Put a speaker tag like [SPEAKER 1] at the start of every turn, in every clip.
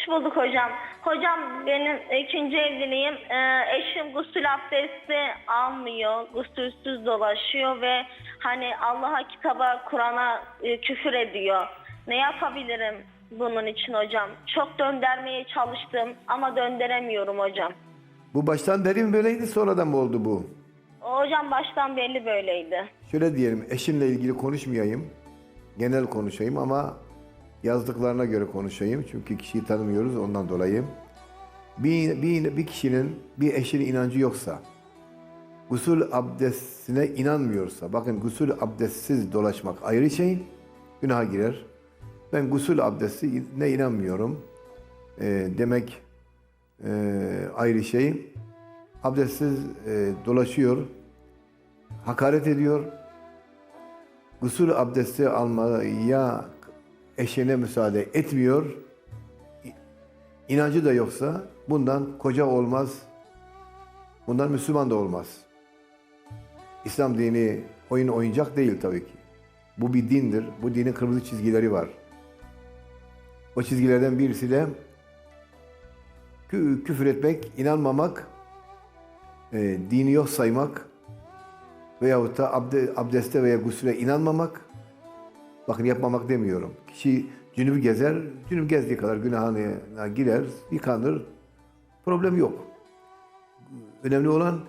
[SPEAKER 1] Hoş bulduk hocam. Hocam benim ikinci evliliğim. Ee, eşim gusül abdesti almıyor. Gusülsüz dolaşıyor ve hani Allah'a, kitaba, Kur'an'a e, küfür ediyor. Ne yapabilirim bunun için hocam? Çok döndürmeye çalıştım ama döndüremiyorum hocam.
[SPEAKER 2] Bu baştan beri mi böyleydi sonradan mı oldu bu?
[SPEAKER 1] Hocam baştan belli böyleydi.
[SPEAKER 2] Şöyle diyelim eşimle ilgili konuşmayayım. Genel konuşayım ama yazdıklarına göre konuşayım. Çünkü kişiyi tanımıyoruz ondan dolayı. Bir, bir, bir kişinin bir eşinin inancı yoksa, gusül abdestine inanmıyorsa, bakın gusül abdestsiz dolaşmak ayrı şey, günaha girer. Ben gusül abdestine inanmıyorum. Ee, demek e, ayrı şey. Abdestsiz e, dolaşıyor, hakaret ediyor. Gusül abdesti almaya eşine müsaade etmiyor. İnancı da yoksa bundan koca olmaz. Bundan Müslüman da olmaz. İslam dini oyun oyuncak değil tabii ki. Bu bir dindir. Bu dinin kırmızı çizgileri var. O çizgilerden birisi de kü- küfür etmek, inanmamak, e, dini yok saymak veyahut da abde, abdeste veya gusüle inanmamak, bakın yapmamak demiyorum. Kişi cünüp gezer, cünüp gezdiği kadar günahına girer, yıkanır, problem yok. Önemli olan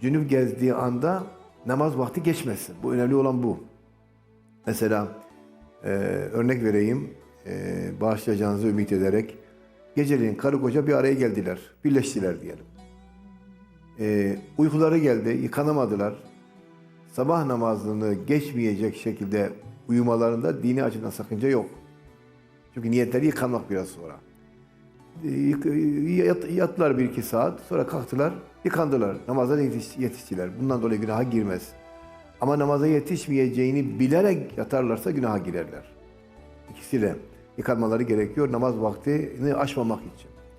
[SPEAKER 2] cünüp gezdiği anda namaz vakti geçmesin. Bu önemli olan bu. Mesela e, örnek vereyim, e, bağışlayacağınızı ümit ederek geceleyin karı koca bir araya geldiler, birleştiler diyelim. E, uykuları geldi, yıkanamadılar. Sabah namazını geçmeyecek şekilde uyumalarında dini açıdan sakınca yok. Çünkü niyetleri yıkanmak biraz sonra. E, yık- yat- Yattılar bir iki saat, sonra kalktılar, yıkandılar. Namaza yetiş- yetiştiler. Bundan dolayı günaha girmez. Ama namaza yetişmeyeceğini bilerek yatarlarsa günaha girerler. İkisi de yıkanmaları gerekiyor namaz vaktini aşmamak için.